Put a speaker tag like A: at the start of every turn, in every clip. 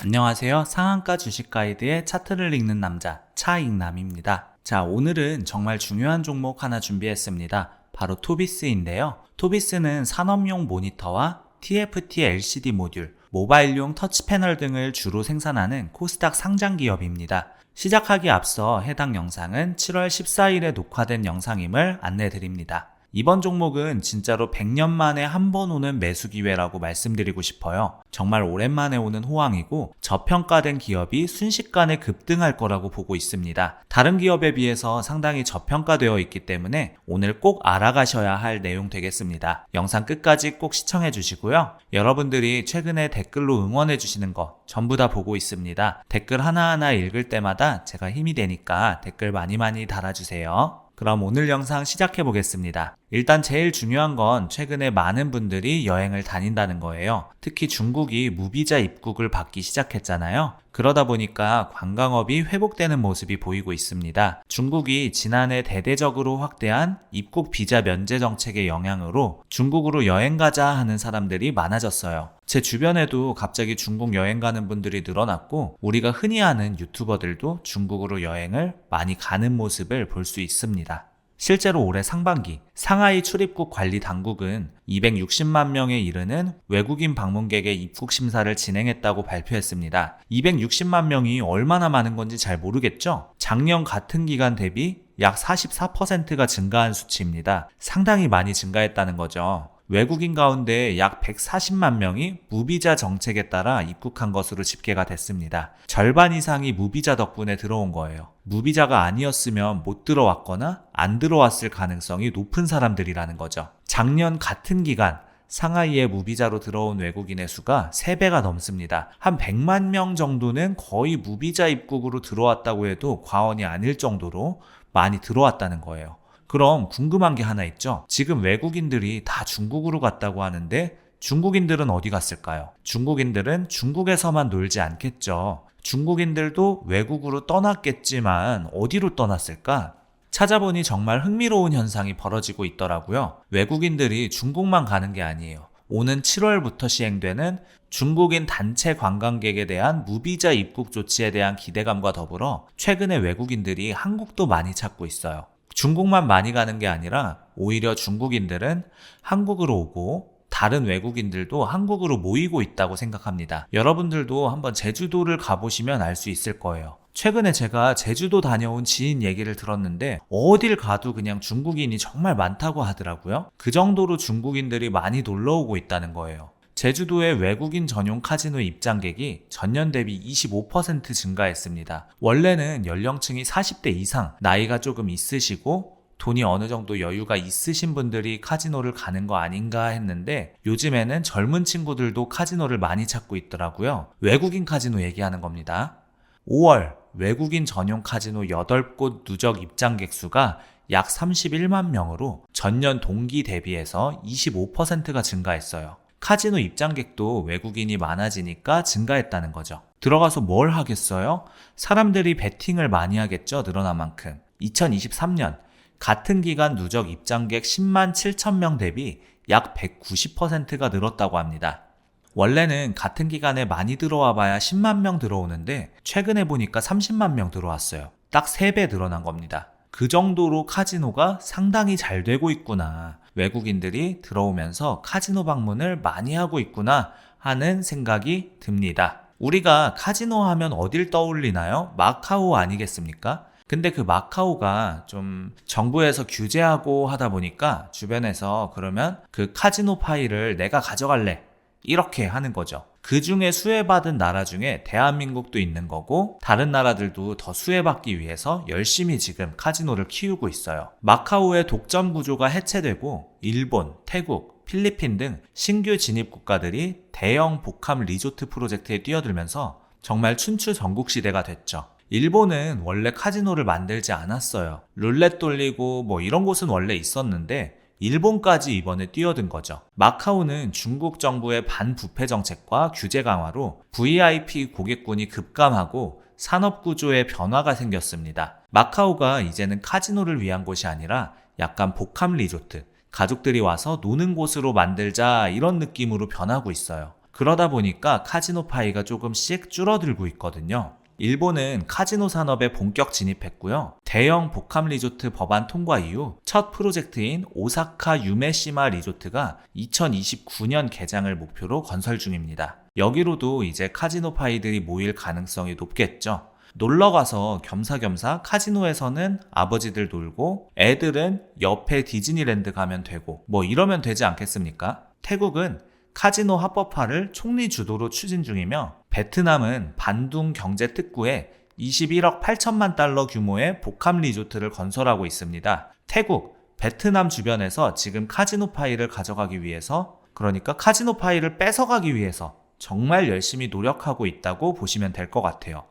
A: 안녕하세요. 상한가 주식 가이드의 차트를 읽는 남자 차익남입니다. 자, 오늘은 정말 중요한 종목 하나 준비했습니다. 바로 토비스인데요. 토비스는 산업용 모니터와 TFT LCD 모듈, 모바일용 터치 패널 등을 주로 생산하는 코스닥 상장 기업입니다. 시작하기 앞서 해당 영상은 7월 14일에 녹화된 영상임을 안내 드립니다. 이번 종목은 진짜로 100년 만에 한 번 오는 매수 기회라고 말씀드리고 싶어요. 정말 오랜만에 오는 호황이고 저평가된 기업이 순식간에 급등할 거라고 보고 있습니다. 다른 기업에 비해서 상당히 저평가되어 있기 때문에 오늘 꼭 알아가셔야 할 내용 되겠습니다. 영상 끝까지 꼭 시청해 주시고요. 여러분들이 최근에 댓글로 응원해 주시는 거 전부 다 보고 있습니다. 댓글 하나하나 읽을 때마다 제가 힘이 되니까 댓글 많이 많이 달아주세요. 그럼 오늘 영상 시작해 보겠습니다. 일단 제일 중요한 건 최근에 많은 분들이 여행을 다닌다는 거예요. 특히 중국이 무비자 입국을 받기 시작했잖아요. 그러다 보니까 관광업이 회복되는 모습이 보이고 있습니다. 중국이 지난해 대대적으로 확대한 입국 비자 면제 정책의 영향으로 중국으로 여행 가자 하는 사람들이 많아졌어요. 제 주변에도 갑자기 중국 여행 가는 분들이 늘어났고 우리가 흔히 아는 유튜버들도 중국으로 여행을 많이 가는 모습을 볼 수 있습니다. 실제로 올해 상반기 상하이 출입국 관리 당국은 260만 명에 이르는 외국인 방문객의 입국 심사를 진행했다고 발표했습니다. 260만 명이 얼마나 많은 건지 잘 모르겠죠? 작년 같은 기간 대비 약 44%가 증가한 수치입니다. 상당히 많이 증가했다는 거죠. 외국인 가운데 약 140만 명이 무비자 정책에 따라 입국한 것으로 집계가 됐습니다. 절반 이상이 무비자 덕분에 들어온 거예요. 무비자가 아니었으면 못 들어왔거나 안 들어왔을 가능성이 높은 사람들이라는 거죠. 작년 같은 기간 상하이에 무비자로 들어온 외국인의 수가 3배가 넘습니다. 한 100만 명 정도는 거의 무비자 입국으로 들어왔다고 해도 과언이 아닐 정도로 많이 들어왔다는 거예요. 그럼 궁금한 게 하나 있죠. 지금 외국인들이 다 중국으로 갔다고 하는데 중국인들은 어디 갔을까요? 중국인들은 중국에서만 놀지 않겠죠. 중국인들도 외국으로 떠났겠지만 어디로 떠났을까? 찾아보니 정말 흥미로운 현상이 벌어지고 있더라고요. 외국인들이 중국만 가는 게 아니에요. 오는 7월부터 시행되는 중국인 단체 관광객에 대한 무비자 입국 조치에 대한 기대감과 더불어 최근에 외국인들이 한국도 많이 찾고 있어요. 중국만 많이 가는 게 아니라 오히려 중국인들은 한국으로 오고 다른 외국인들도 한국으로 모이고 있다고 생각합니다. 여러분들도 한번 제주도를 가보시면 알 수 있을 거예요. 최근에 제가 제주도 다녀온 지인 얘기를 들었는데 어딜 가도 그냥 중국인이 정말 많다고 하더라고요. 그 정도로 중국인들이 많이 놀러 오고 있다는 거예요. 제주도의 외국인 전용 카지노 입장객이 전년 대비 25% 증가했습니다. 원래는 연령층이 40대 이상, 나이가 조금 있으시고 돈이 어느 정도 여유가 있으신 분들이 카지노를 가는 거 아닌가 했는데 요즘에는 젊은 친구들도 카지노를 많이 찾고 있더라고요. 외국인 카지노 얘기하는 겁니다. 5월 외국인 전용 카지노 8곳 누적 입장객 수가 약 31만 명으로 전년 동기 대비해서 25%가 증가했어요. 카지노 입장객도 외국인이 많아지니까 증가했다는 거죠. 들어가서 뭘 하겠어요? 사람들이 베팅을 많이 하겠죠, 늘어난 만큼. 2023년 같은 기간 누적 입장객 10만 7천 명 대비 약 190%가 늘었다고 합니다. 원래는 같은 기간에 많이 들어와 봐야 10만 명 들어오는데 최근에 보니까 30만 명 들어왔어요. 딱 3배 늘어난 겁니다. 그 정도로 카지노가 상당히 잘 되고 있구나. 외국인들이 들어오면서 카지노 방문을 많이 하고 있구나 하는 생각이 듭니다. 우리가 카지노 하면 어딜 떠올리나요? 마카오 아니겠습니까? 근데 그 마카오가 좀 정부에서 규제하고 하다 보니까 주변에서 그러면 그 카지노 파일을 내가 가져갈래. 이렇게 하는 거죠. 그 중에 수혜받은 나라 중에 대한민국도 있는 거고 다른 나라들도 더 수혜받기 위해서 열심히 지금 카지노를 키우고 있어요. 마카오의 독점 구조가 해체되고 일본, 태국, 필리핀 등 신규 진입 국가들이 대형 복합 리조트 프로젝트에 뛰어들면서 정말 춘추 전국 시대가 됐죠. 일본은 원래 카지노를 만들지 않았어요. 룰렛 돌리고 뭐 이런 곳은 원래 있었는데 일본까지 이번에 뛰어든 거죠. 마카오는 중국 정부의 반부패 정책과 규제 강화로 VIP 고객군이 급감하고 산업 구조의 변화가 생겼습니다. 마카오가 이제는 카지노를 위한 곳이 아니라 약간 복합 리조트, 가족들이 와서 노는 곳으로 만들자 이런 느낌으로 변하고 있어요. 그러다 보니까 카지노 파이가 조금씩 줄어들고 있거든요. 일본은 카지노 산업에 본격 진입했고요. 대형 복합 리조트 법안 통과 이후 첫 프로젝트인 오사카 유메시마 리조트가 2029년 개장을 목표로 건설 중입니다. 여기로도 이제 카지노 파이들이 모일 가능성이 높겠죠. 놀러 가서 겸사겸사 카지노에서는 아버지들 놀고 애들은 옆에 디즈니랜드 가면 되고 뭐 이러면 되지 않겠습니까? 태국은 카지노 합법화를 총리 주도로 추진 중이며 베트남은 반둥 경제 특구에 21억 8천만 달러 규모의 복합 리조트를 건설하고 있습니다. 태국, 베트남 주변에서 지금 카지노 파이를 가져가기 위해서 그러니까 카지노 파이를 뺏어가기 위해서 정말 열심히 노력하고 있다고 보시면 될 것 같아요.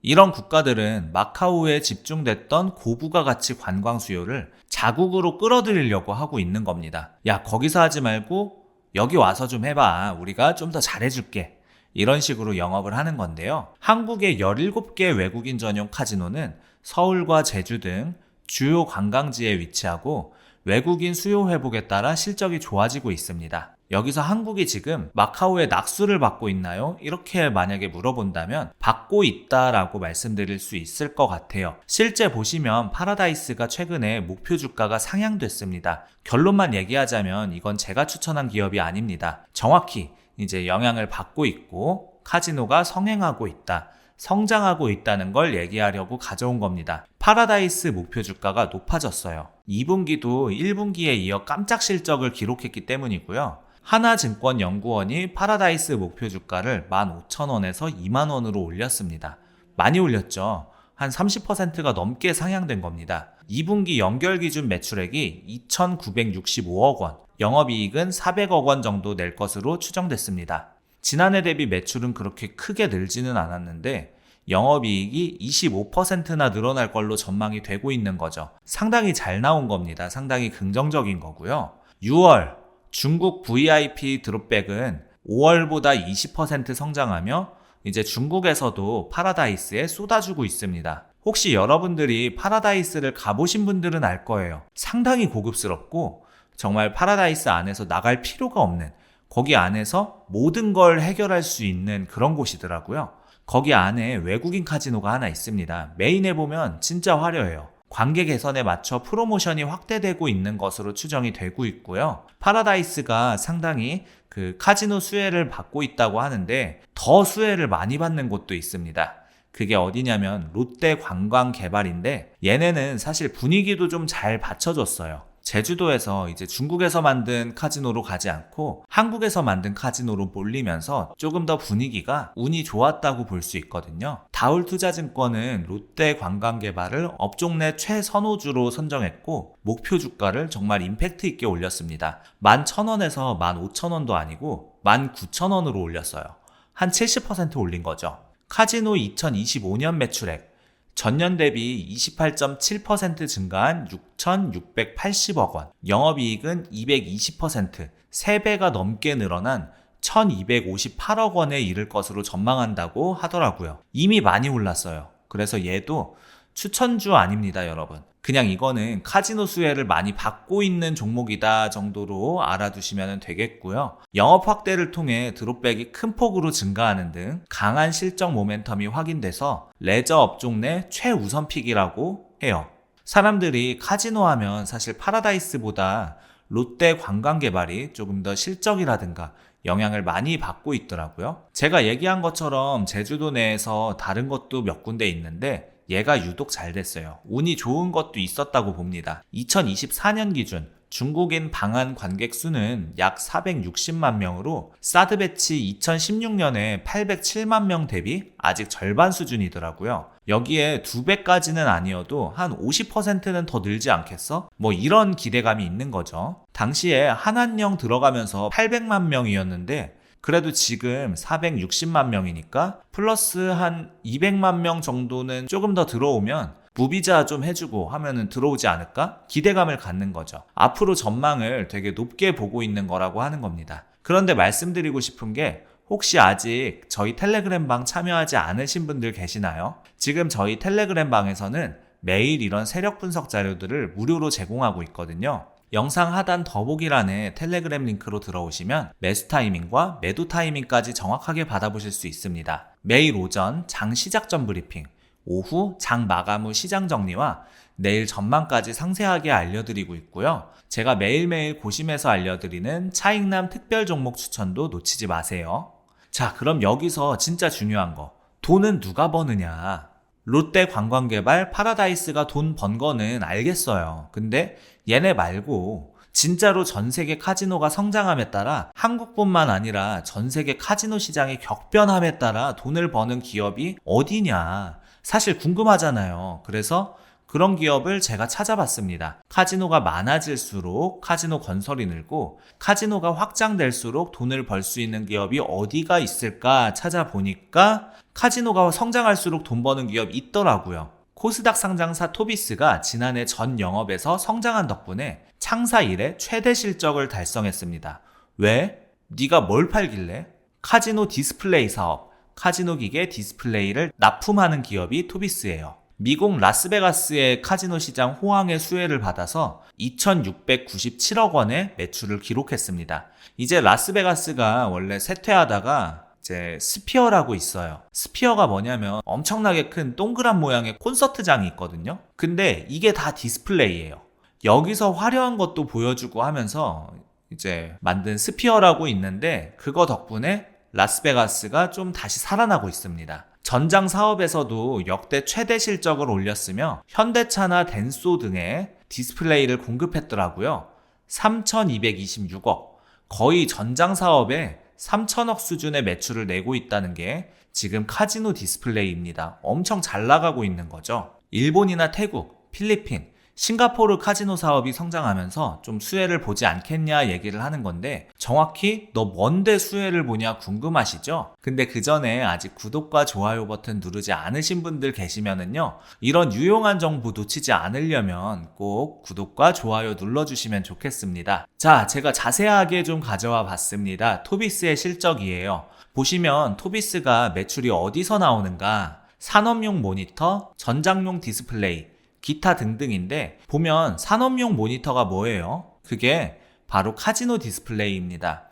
A: 이런 국가들은 마카오에 집중됐던 고부가 가치 관광 수요를 자국으로 끌어들이려고 하고 있는 겁니다. 야, 거기서 하지 말고 여기 와서 좀 해봐. 우리가 좀 더 잘해줄게. 이런 식으로 영업을 하는 건데요. 한국의 17개 외국인 전용 카지노는 서울과 제주 등 주요 관광지에 위치하고 외국인 수요 회복에 따라 실적이 좋아지고 있습니다. 여기서 한국이 지금 마카오에 낙수를 받고 있나요? 이렇게 만약에 물어본다면 받고 있다라고 말씀드릴 수 있을 것 같아요. 실제 보시면 파라다이스가 최근에 목표 주가가 상향됐습니다. 결론만 얘기하자면 이건 제가 추천한 기업이 아닙니다. 정확히 이제 영향을 받고 있고 카지노가 성행하고 있다. 성장하고 있다는 걸 얘기하려고 가져온 겁니다. 파라다이스 목표 주가가 높아졌어요. 2분기도 1분기에 이어 깜짝 실적을 기록했기 때문이고요. 하나증권 연구원이 파라다이스 목표 주가를 15,000원에서 2만원으로 올렸습니다. 많이 올렸죠. 한 30%가 넘게 상향된 겁니다. 2분기 연결 기준 매출액이 2,965억 원, 영업이익은 400억 원 정도 낼 것으로 추정됐습니다. 지난해 대비 매출은 그렇게 크게 늘지는 않았는데 영업이익이 25%나 늘어날 걸로 전망이 되고 있는 거죠. 상당히 잘 나온 겁니다. 상당히 긍정적인 거고요. 6월 중국 VIP 드롭백은 5월보다 20% 성장하며 이제 중국에서도 파라다이스에 쏟아주고 있습니다. 혹시 여러분들이 파라다이스를 가보신 분들은 알 거예요. 상당히 고급스럽고 정말 파라다이스 안에서 나갈 필요가 없는 거기 안에서 모든 걸 해결할 수 있는 그런 곳이더라고요. 거기 안에 외국인 카지노가 하나 있습니다. 메인에 보면 진짜 화려해요. 관계 개선에 맞춰 프로모션이 확대되고 있는 것으로 추정이 되고 있고요. 파라다이스가 상당히 그 카지노 수혜를 받고 있다고 하는데 더 수혜를 많이 받는 곳도 있습니다. 그게 어디냐면 롯데 관광 개발인데 얘네는 사실 분위기도 좀 잘 받쳐줬어요. 제주도에서 이제 중국에서 만든 카지노로 가지 않고 한국에서 만든 카지노로 몰리면서 조금 더 분위기가 운이 좋았다고 볼 수 있거든요. 다울투자증권은 롯데 관광개발을 업종 내 최선호주로 선정했고 목표 주가를 정말 임팩트 있게 올렸습니다. 11,000원에서 15,000원도 아니고 19,000원으로 올렸어요. 한 70% 올린 거죠. 카지노 2025년 매출액 전년 대비 28.7% 증가한 6,680억 원, 영업이익은 220%, 3배가 넘게 늘어난 1,258억 원에 이를 것으로 전망한다고 하더라고요. 이미 많이 올랐어요. 그래서 얘도 추천주 아닙니다, 여러분. 그냥 이거는 카지노 수혜를 많이 받고 있는 종목이다 정도로 알아두시면 되겠고요. 영업 확대를 통해 드롭백이 큰 폭으로 증가하는 등 강한 실적 모멘텀이 확인돼서 레저 업종 내 최우선 픽이라고 해요. 사람들이 카지노 하면 사실 파라다이스보다 롯데 관광개발이 조금 더 실적이라든가 영향을 많이 받고 있더라고요. 제가 얘기한 것처럼 제주도 내에서 다른 것도 몇 군데 있는데 얘가 유독 잘 됐어요. 운이 좋은 것도 있었다고 봅니다. 2024년 기준 중국인 방한 관객 수는 약 460만 명으로 사드 배치 2016년에 807만 명 대비 아직 절반 수준이더라고요. 여기에 두 배까지는 아니어도 한 50%는 더 늘지 않겠어? 뭐 이런 기대감이 있는 거죠. 당시에 한한령 들어가면서 800만 명이었는데 그래도 지금 460만 명이니까 플러스 한 200만 명 정도는 조금 더 들어오면 무비자 좀 해주고 하면은 들어오지 않을까? 기대감을 갖는 거죠. 앞으로 전망을 되게 높게 보고 있는 거라고 하는 겁니다. 그런데 말씀드리고 싶은 게 혹시 아직 저희 텔레그램 방 참여하지 않으신 분들 계시나요? 지금 저희 텔레그램 방에서는 매일 이런 세력 분석 자료들을 무료로 제공하고 있거든요. 영상 하단 더보기란에 텔레그램 링크로 들어오시면 매수 타이밍과 매도 타이밍까지 정확하게 받아보실 수 있습니다. 매일 오전 장 시작 전 브리핑, 오후 장 마감 후 시장 정리와 내일 전망까지 상세하게 알려드리고 있고요. 제가 매일매일 고심해서 알려드리는 차익남 특별 종목 추천도 놓치지 마세요. 자, 그럼 여기서 진짜 중요한 거. 돈은 누가 버느냐? 롯데 관광개발 파라다이스가 돈 번 거는 알겠어요. 근데 얘네 말고 진짜로 전 세계 카지노가 성장함에 따라 한국뿐만 아니라 전 세계 카지노 시장의 격변함에 따라 돈을 버는 기업이 어디냐. 사실 궁금하잖아요. 그래서 그런 기업을 제가 찾아봤습니다. 카지노가 많아질수록 카지노 건설이 늘고 카지노가 확장될수록 돈을 벌 수 있는 기업이 어디가 있을까 찾아보니까 카지노가 성장할수록 돈 버는 기업 있더라고요. 코스닥 상장사 토비스가 지난해 전 영업에서 성장한 덕분에 창사 이래 최대 실적을 달성했습니다. 왜? 네가 뭘 팔길래? 카지노 디스플레이 사업, 카지노 기계 디스플레이를 납품하는 기업이 토비스예요. 미국 라스베가스의 카지노 시장 호황의 수혜를 받아서 2,697억 원의 매출을 기록했습니다. 이제 라스베가스가 원래 쇠퇴하다가 이제 스피어라고 있어요. 스피어가 뭐냐면 엄청나게 큰 동그란 모양의 콘서트장이 있거든요. 근데 이게 다 디스플레이예요. 여기서 화려한 것도 보여주고 하면서 이제 만든 스피어라고 있는데 그거 덕분에 라스베가스가 좀 다시 살아나고 있습니다. 전장 사업에서도 역대 최대 실적을 올렸으며 현대차나 덴소 등의 디스플레이를 공급했더라고요. 3,226억. 거의 전장 사업에 3천억 수준의 매출을 내고 있다는 게 지금 카지노 디스플레이입니다. 엄청 잘 나가고 있는 거죠. 일본이나 태국, 필리핀, 싱가포르 카지노 사업이 성장하면서 좀 수혜를 보지 않겠냐 얘기를 하는 건데 정확히 너 뭔데 수혜를 보냐 궁금하시죠? 근데 그 전에 아직 구독과 좋아요 버튼 누르지 않으신 분들 계시면은요 이런 유용한 정보 놓치지 않으려면 꼭 구독과 좋아요 눌러주시면 좋겠습니다. 자, 제가 자세하게 좀 가져와 봤습니다. 토비스의 실적이에요. 보시면 토비스가 매출이 어디서 나오는가? 산업용 모니터, 전장용 디스플레이, 기타 등등인데 보면 산업용 모니터가 뭐예요? 그게 바로 카지노 디스플레이입니다.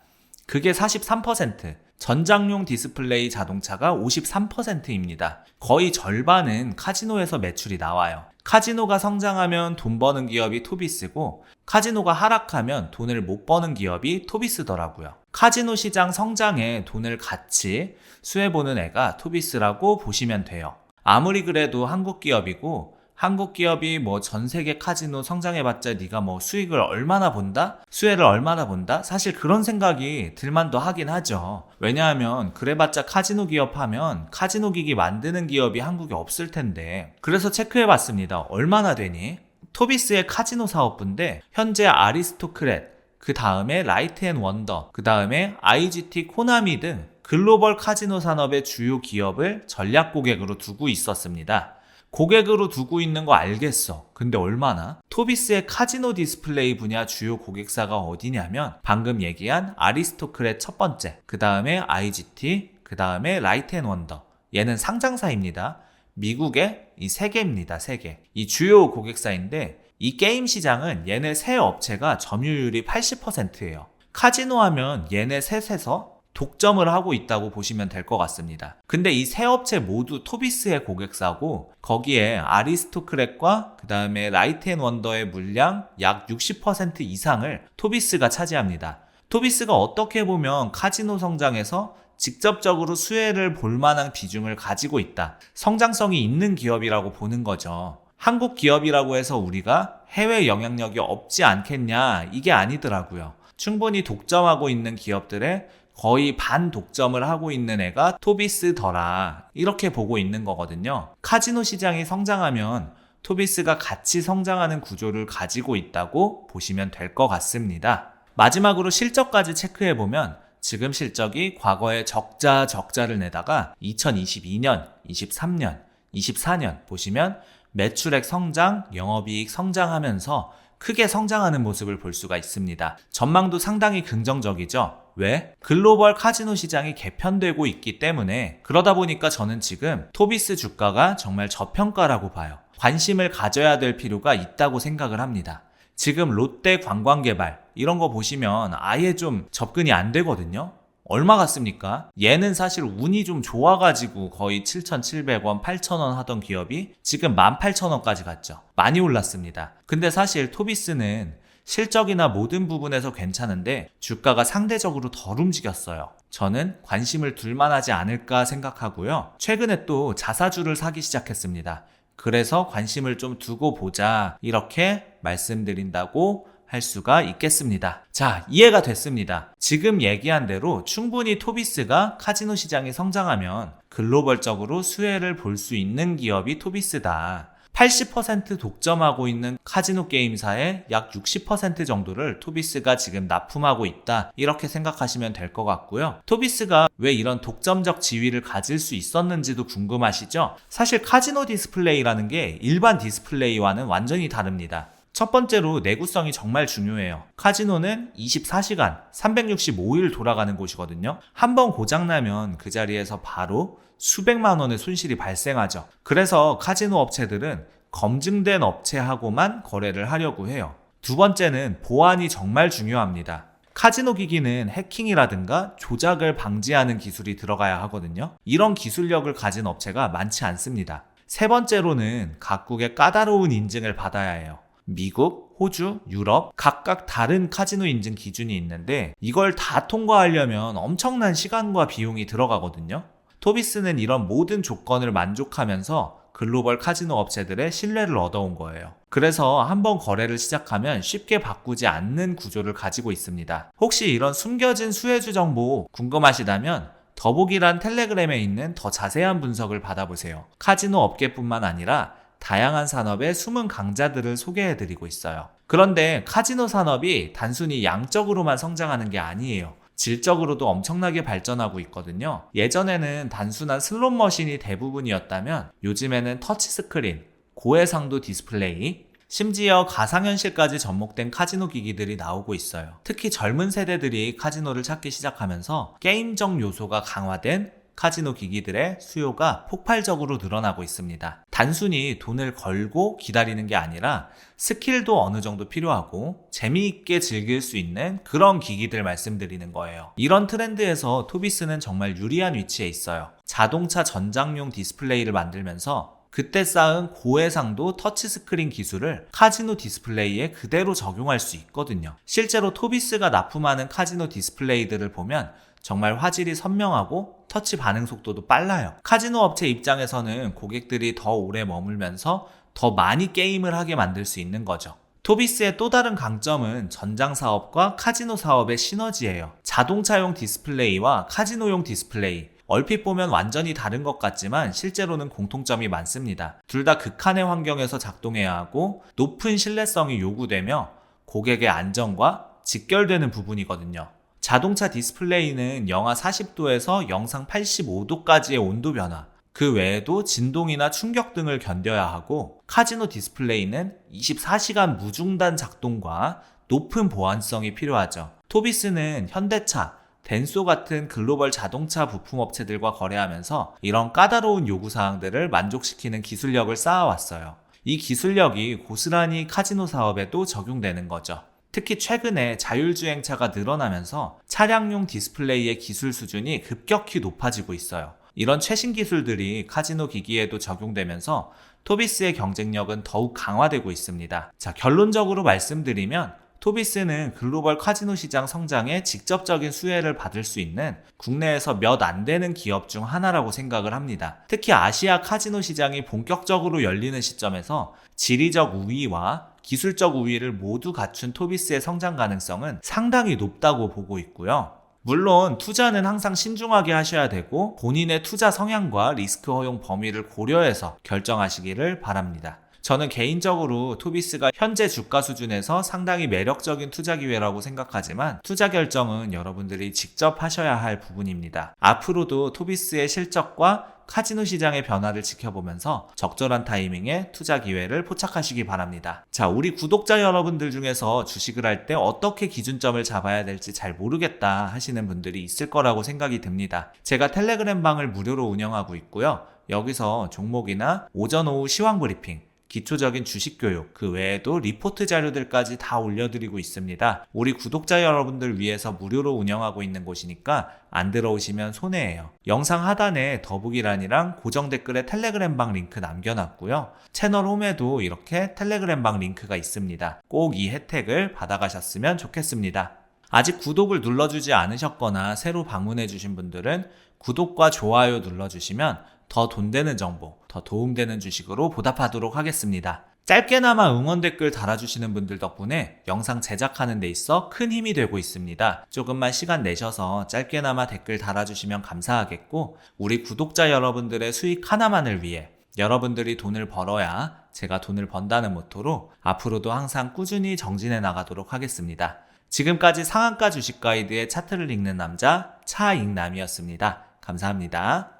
A: 그게 43%, 전장용 디스플레이 자동차가 53%입니다. 거의 절반은 카지노에서 매출이 나와요. 카지노가 성장하면 돈 버는 기업이 토비스고 카지노가 하락하면 돈을 못 버는 기업이 토비스더라고요. 카지노 시장 성장에 돈을 같이 수혜보는 애가 토비스라고 보시면 돼요. 아무리 그래도 한국 기업이고 한국 기업이 뭐 전 세계 카지노 성장해봤자 네가 뭐 수익을 얼마나 본다? 수혜를 얼마나 본다? 사실 그런 생각이 들만도 하긴 하죠. 왜냐하면 그래봤자 카지노 기업 하면 카지노 기기 만드는 기업이 한국에 없을 텐데. 그래서 체크해봤습니다. 얼마나 되니? 토비스의 카지노 사업부인데 현재 아리스토크렛, 그 다음에 라이트 앤 원더, 그 다음에 IGT 코나미 등 글로벌 카지노 산업의 주요 기업을 전략 고객으로 두고 있었습니다. 고객으로 두고 있는 거 알겠어. 근데 얼마나? 토비스의 카지노 디스플레이 분야 주요 고객사가 어디냐면 방금 얘기한 아리스토크렛 첫 번째, 그 다음에 IGT, 그 다음에 라이트 앤 원더. 얘는 상장사입니다. 미국의 이 세 개입니다. 세 개. 이 주요 고객사인데 이 게임 시장은 얘네 세 업체가 점유율이 80%예요. 카지노 하면 얘네 셋에서 독점을 하고 있다고 보시면 될 것 같습니다. 근데 이 세 업체 모두 토비스의 고객사고 거기에 아리스토크렛과 그 다음에 라이트 앤 원더의 물량 약 60% 이상을 토비스가 차지합니다. 토비스가 어떻게 보면 카지노 성장에서 직접적으로 수혜를 볼 만한 비중을 가지고 있다. 성장성이 있는 기업이라고 보는 거죠. 한국 기업이라고 해서 우리가 해외 영향력이 없지 않겠냐? 이게 아니더라고요. 충분히 독점하고 있는 기업들의 거의 반 독점을 하고 있는 애가 토비스더라. 이렇게 보고 있는 거거든요. 카지노 시장이 성장하면 토비스가 같이 성장하는 구조를 가지고 있다고 보시면 될 것 같습니다. 마지막으로 실적까지 체크해보면 지금 실적이 과거에 적자 적자를 내다가 2022년, 23년, 24년 보시면 매출액 성장, 영업이익 성장하면서 크게 성장하는 모습을 볼 수가 있습니다. 전망도 상당히 긍정적이죠. 왜? 글로벌 카지노 시장이 개편되고 있기 때문에 그러다 보니까 저는 지금 토비스 주가가 정말 저평가라고 봐요. 관심을 가져야 될 필요가 있다고 생각을 합니다. 지금 롯데 관광 개발 이런 거 보시면 아예 좀 접근이 안 되거든요. 얼마 갔습니까? 얘는 사실 운이 좀 좋아가지고 거의 7,700원, 8,000원 하던 기업이 지금 18,000원까지 갔죠. 많이 올랐습니다. 근데 사실 토비스는 실적이나 모든 부분에서 괜찮은데 주가가 상대적으로 덜 움직였어요. 저는 관심을 둘만 하지 않을까 생각하고요. 최근에 또 자사주를 사기 시작했습니다. 그래서 관심을 좀 두고 보자 이렇게 말씀드린다고 할 수가 있겠습니다. 자, 이해가 됐습니다. 지금 얘기한 대로 충분히 토비스가 카지노 시장이 성장하면 글로벌적으로 수혜를 볼 수 있는 기업이 토비스다. 80% 독점하고 있는 카지노 게임사의 약 60% 정도를 토비스가 지금 납품하고 있다. 이렇게 생각하시면 될 것 같고요. 토비스가 왜 이런 독점적 지위를 가질 수 있었는지도 궁금하시죠? 사실 카지노 디스플레이라는 게 일반 디스플레이와는 완전히 다릅니다. 첫 번째로 내구성이 정말 중요해요. 카지노는 24시간, 365일 돌아가는 곳이거든요. 한 번 고장나면 그 자리에서 바로 수백만 원의 손실이 발생하죠. 그래서 카지노 업체들은 검증된 업체하고만 거래를 하려고 해요. 두 번째는 보안이 정말 중요합니다. 카지노 기기는 해킹이라든가 조작을 방지하는 기술이 들어가야 하거든요. 이런 기술력을 가진 업체가 많지 않습니다. 세 번째로는 각국의 까다로운 인증을 받아야 해요. 미국, 호주, 유럽 각각 다른 카지노 인증 기준이 있는데 이걸 다 통과하려면 엄청난 시간과 비용이 들어가거든요. 토비스는 이런 모든 조건을 만족하면서 글로벌 카지노 업체들의 신뢰를 얻어온 거예요. 그래서 한번 거래를 시작하면 쉽게 바꾸지 않는 구조를 가지고 있습니다. 혹시 이런 숨겨진 수혜주 정보 궁금하시다면 더보기란 텔레그램에 있는 더 자세한 분석을 받아보세요. 카지노 업계뿐만 아니라 다양한 산업의 숨은 강자들을 소개해드리고 있어요. 그런데 카지노 산업이 단순히 양적으로만 성장하는 게 아니에요. 질적으로도 엄청나게 발전하고 있거든요. 예전에는 단순한 슬롯 머신이 대부분이었다면 요즘에는 터치 스크린, 고해상도 디스플레이, 심지어 가상현실까지 접목된 카지노 기기들이 나오고 있어요. 특히 젊은 세대들이 카지노를 찾기 시작하면서 게임적 요소가 강화된 카지노 기기들의 수요가 폭발적으로 늘어나고 있습니다. 단순히 돈을 걸고 기다리는 게 아니라 스킬도 어느 정도 필요하고 재미있게 즐길 수 있는 그런 기기들 말씀드리는 거예요. 이런 트렌드에서 토비스는 정말 유리한 위치에 있어요. 자동차 전장용 디스플레이를 만들면서 그때 쌓은 고해상도 터치스크린 기술을 카지노 디스플레이에 그대로 적용할 수 있거든요. 실제로 토비스가 납품하는 카지노 디스플레이들을 보면 정말 화질이 선명하고 터치 반응 속도도 빨라요. 카지노 업체 입장에서는 고객들이 더 오래 머물면서 더 많이 게임을 하게 만들 수 있는 거죠. 토비스의 또 다른 강점은 전장 사업과 카지노 사업의 시너지예요. 자동차용 디스플레이와 카지노용 디스플레이. 얼핏 보면 완전히 다른 것 같지만 실제로는 공통점이 많습니다. 둘 다 극한의 환경에서 작동해야 하고 높은 신뢰성이 요구되며 고객의 안정과 직결되는 부분이거든요. 자동차 디스플레이는 영하 40도에서 영상 85도까지의 온도 변화, 그 외에도 진동이나 충격 등을 견뎌야 하고 카지노 디스플레이는 24시간 무중단 작동과 높은 보안성이 필요하죠. 토비스는 현대차, 덴소 같은 글로벌 자동차 부품 업체들과 거래하면서 이런 까다로운 요구 사항들을 만족시키는 기술력을 쌓아왔어요. 이 기술력이 고스란히 카지노 사업에도 적용되는 거죠. 특히 최근에 자율주행차가 늘어나면서 차량용 디스플레이의 기술 수준이 급격히 높아지고 있어요. 이런 최신 기술들이 카지노 기기에도 적용되면서 토비스의 경쟁력은 더욱 강화되고 있습니다. 자, 결론적으로 말씀드리면 토비스는 글로벌 카지노 시장 성장에 직접적인 수혜를 받을 수 있는 국내에서 몇 안 되는 기업 중 하나라고 생각을 합니다. 특히 아시아 카지노 시장이 본격적으로 열리는 시점에서 지리적 우위와 기술적 우위를 모두 갖춘 토비스의 성장 가능성은 상당히 높다고 보고 있고요. 물론 투자는 항상 신중하게 하셔야 되고 본인의 투자 성향과 리스크 허용 범위를 고려해서 결정하시기를 바랍니다. 저는 개인적으로 토비스가 현재 주가 수준에서 상당히 매력적인 투자 기회라고 생각하지만 투자 결정은 여러분들이 직접 하셔야 할 부분입니다. 앞으로도 토비스의 실적과 카지노 시장의 변화를 지켜보면서 적절한 타이밍에 투자 기회를 포착하시기 바랍니다. 자, 우리 구독자 여러분들 중에서 주식을 할 때 어떻게 기준점을 잡아야 될지 잘 모르겠다 하시는 분들이 있을 거라고 생각이 듭니다. 제가 텔레그램 방을 무료로 운영하고 있고요. 여기서 종목이나 오전 오후 시황 브리핑 기초적인 주식 교육, 그 외에도 리포트 자료들까지 다 올려드리고 있습니다. 우리 구독자 여러분들 위해서 무료로 운영하고 있는 곳이니까 안 들어오시면 손해예요. 영상 하단에 더보기란이랑 고정 댓글에 텔레그램방 링크 남겨놨고요. 채널 홈에도 이렇게 텔레그램방 링크가 있습니다. 꼭 이 혜택을 받아가셨으면 좋겠습니다. 아직 구독을 눌러주지 않으셨거나 새로 방문해주신 분들은 구독과 좋아요 눌러주시면 더 돈 되는 정보, 더 도움되는 주식으로 보답하도록 하겠습니다. 짧게나마 응원 댓글 달아주시는 분들 덕분에 영상 제작하는 데 있어 큰 힘이 되고 있습니다. 조금만 시간 내셔서 짧게나마 댓글 달아주시면 감사하겠고, 우리 구독자 여러분들의 수익 하나만을 위해 여러분들이 돈을 벌어야 제가 돈을 번다는 모토로 앞으로도 항상 꾸준히 정진해 나가도록 하겠습니다. 지금까지 상한가 주식 가이드의 차트를 읽는 남자 차익남이었습니다. 감사합니다.